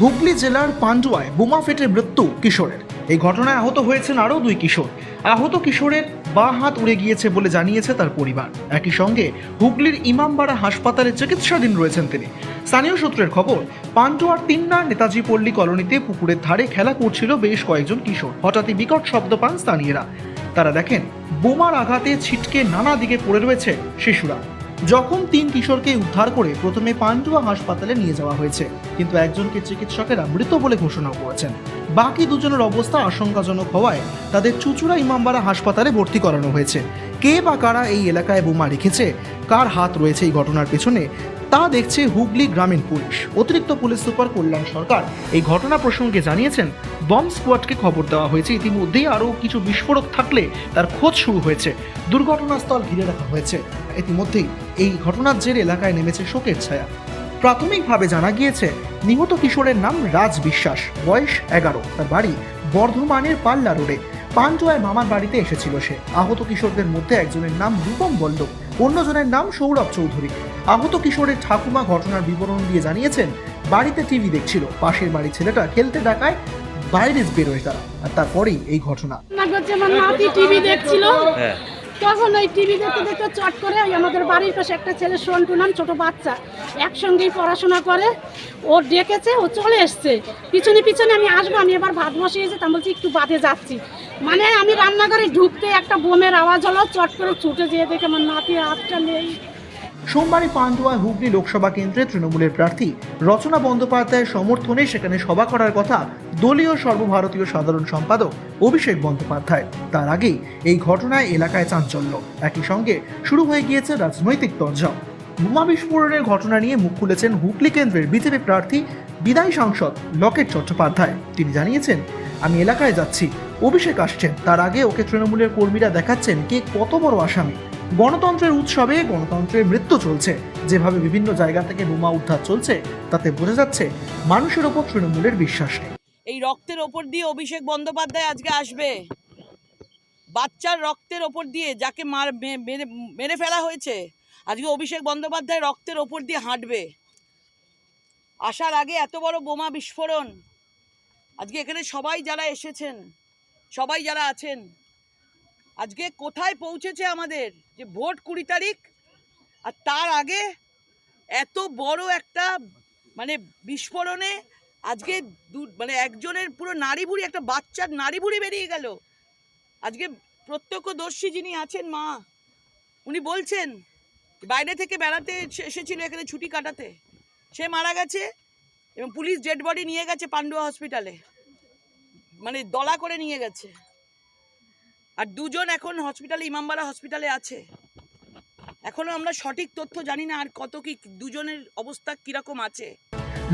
হুগলি জেলার পান্ডুয়ায় বোমা ফেটে মৃত্যু কিশোরের। এই ঘটনায় আহত হয়েছেন আরও দুই কিশোর। আহত কিশোরের বা হাত উড়ে গিয়েছে বলে জানিয়েছে তার পরিবার। একই সঙ্গে হুগলির ইমামবাড়া হাসপাতালে চিকিৎসাধীন রয়েছেন তিনি। স্থানীয় সূত্রের খবর, পান্ডুয়ার তিন্নার নেতাজি পল্লী কলোনিতে পুকুরের ধারে খেলা করছিল বেশ কয়েকজন কিশোর। হঠাৎই বিকট শব্দ পান স্থানীয়রা। তারা দেখেন, বোমার আঘাতে ছিটকে নানা দিকে পড়ে রয়েছে শিশুরা। যখন তিন কিশোরকে উদ্ধার করে প্রথমে পান্ডুয়া হাসপাতালে নিয়ে যাওয়া হয়েছে, কিন্তু একজনকে চিকিৎসকেরা মৃত বলে ঘোষণা করেছেন। বাকি দুজনের অবস্থা আশঙ্কাজনক হওয়ায় তাদের চুচুড়া ইমামবাড়া হাসপাতালে ভর্তি করানো হয়েছে। কে বা কারা এই এলাকায় বোমা রেখেছে, কার হাত রয়েছে এই ঘটনার পেছনে তা দেখছে হুগলি গ্রামীণ পুলিশ। অতিরিক্ত পুলিশ সুপার কল্যাণ সরকার এই ঘটনা প্রসঙ্গে জানিয়েছেন, বম স্কোয়াডকে খবর দেওয়া হয়েছে। ইতিমধ্যেই আরও কিছু বিস্ফোরক থাকলে তার খোঁজ শুরু হয়েছে। দুর্ঘটনাস্থল ঘিরে রাখা হয়েছে। ইতিমধ্যেই এই ঘটনার জের এলাকায় নেমেছে শোকের ছায়া। প্রাথমিকভাবে জানা গিয়েছে, নিহত কিশোরের নাম রাজ বিশ্বাস। বয়স এগারো। তার বাড়ি বর্ধমানের পাল্লা রোডে। পান্ডুয়ায় মামার বাড়িতে এসেছিল সে। আহত কিশোরদের মধ্যে একজনের নাম রূপম বল্লভ। অন্যজনের নাম সৌরভ চৌধুরী। আহত কিশোরের ঠাকুমা ঘটনার বিবরণ দিয়ে জানিয়েছেন বাড়িতে টিভি দেখছিল। পাশের বাড়ির ছেলেটা খেলতে ডাকায় বাইরে বেরোয় তারা। আর তারপরেই এই ঘটনা। আমার নাতি টিভি দেখছিল। হ্যাঁ। তখন ওই টিভি দেখতে দেখতে চট করে ওই আমাদের বাড়ির পাশে একটা ছেলে সন্টু নাম ছোটো বাচ্চা একসঙ্গেই পড়াশোনা করে। ও ডেকেছে ও চলে এসছে। পিছনে পিছনে আমি আসব আমি এবার ভাত বসিয়েছি তা বলছি একটু বাদে যাচ্ছি। মানে আমি রান্নাঘরে ঢুকতে একটা বোমের আওয়াজ হলো চট করে ছুটে যেয়ে দেখে আমার নাতি হাতটা নেই। সোমবারই পান্ডুয়া হুগলি লোকসভা কেন্দ্রে তৃণমূলের প্রার্থী রচনা বন্দ্যোপাধ্যায়ের সমর্থনে সেখানে সভা করার কথা দলীয় সর্বভারতীয় সাধারণ সম্পাদক অভিষেক বন্দ্যোপাধ্যায়। তার আগেই এই ঘটনায় এলাকায় চাঞ্চল্য। একই সঙ্গে শুরু হয়ে গিয়েছে রাজনৈতিক তরজাও বোমা বিস্ফোরণের ঘটনা নিয়ে মুখ খুলেছেন হুগলি কেন্দ্রের বিজেপি প্রার্থী বিদায়ী সাংসদ লকেট চট্টোপাধ্যায়। তিনি জানিয়েছেন, আমি এলাকায় যাচ্ছি। অভিষেক আসছেন। তার আগে ওকে তৃণমূলের কর্মীরা দেখাচ্ছেন কে কত বড় আসামি। গণতন্ত্রের উৎসবে গণতন্ত্রের মৃত্যু চলছে। যেভাবে বিভিন্ন জায়গা থেকে বোমা উদ্ধার চলছে, তাতে বোঝা যাচ্ছে মানুষের ওপর তৃণমূলের বিশ্বাস এই রক্তের ওপর দিয়ে অভিষেক বন্দ্যোপাধ্যায় আজকে আসবে। বাচ্চার রক্তের ওপর দিয়ে যাকে মেরে মেরে ফেলা হয়েছে, আজকে অভিষেক বন্দ্যোপাধ্যায় রক্তের ওপর দিয়ে হাঁটবে। আসার আগে এত বড় বোমা বিস্ফোরণ। আজকে এখানে সবাই যারা এসেছেন, সবাই যারা আছেন আজকে কোথায় পৌঁছেছে আমাদের? যে ভোট কুড়ি তারিখ আর তার আগে এত বড় একটা মানে বিস্ফোরণে আজকে দু মানে একজনের পুরো নারী একটা বাচ্চার নারী বেরিয়ে গেল। আজকে প্রত্যক্ষদর্শী যিনি আছেন মা, উনি বলছেন বাইরে থেকে বেড়াতে এসে- এসেছিল এখানে ছুটি কাটাতে। সে মারা গেছে এবং পুলিশ ডেড বডি নিয়ে গেছে পান্ডুয়া হসপিটালে। মানে দলা করে নিয়ে গেছে। আর দুজন এখন হসপিটালে ইমামবাড়া হসপিটালে আছে। এখনও আমরা সঠিক তথ্য জানি না আর কত কি দুজনের অবস্থা কীরকম আছে।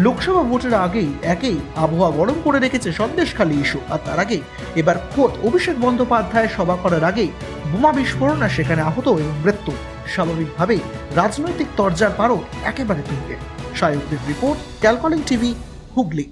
লোকসভা ভোটের আগেই একেই আবহাওয়া গরম করে রেখেছে সন্দেশখালী ইস্যু। আর তার আগেই এবার খোদ অভিষেক বন্দ্যোপাধ্যায় সভা করার আগেই বোমা বিস্ফোরণ আর সেখানে আহত এবং মৃত্যু। স্বাভাবিকভাবেই রাজনৈতিক তরজার পারও একেবারে তুলবে সায়কদের রিপোর্ট, ক্যালকলিং টিভি, হুগলি।